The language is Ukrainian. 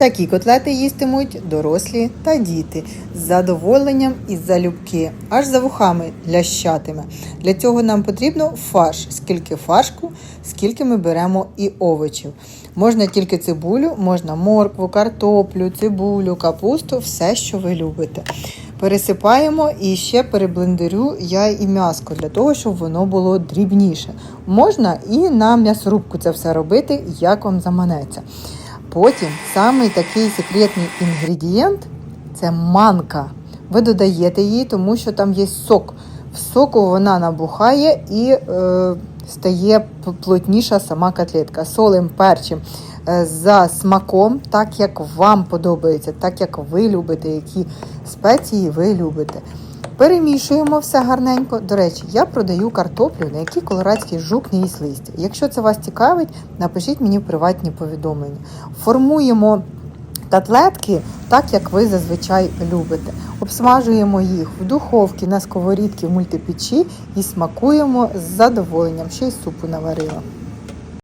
Такі котлети їстимуть дорослі та діти з задоволенням і залюбки, аж за вухами лящатиме. Для цього нам потрібно фарш. Скільки фаршку, скільки ми беремо і овочів. Можна тільки цибулю, можна моркву, картоплю, цибулю, капусту, все, що ви любите. Пересипаємо і ще переблендерю я і м'яско для того, щоб воно було дрібніше. Можна і на м'ясорубку це все робити, як вам заманеться. Потім самий такий секретний інгредієнт це манка. Ви додаєте її, тому що там є сок. В соку вона набухає і е, стає плотніша сама котлетка. Солим, перчим е, за смаком, так як вам подобається, так як ви любите, які спеції ви любите. Перемішуємо все гарненько. До речі, я продаю картоплю, на якій колорадський жук не їсть листя. Якщо це вас цікавить, напишіть мені в приватні повідомлення. Формуємо котлетки так, як ви зазвичай любите. Обсмажуємо їх в духовці на сковорідці в мультипечі і смакуємо з задоволенням. Ще й супу наварила.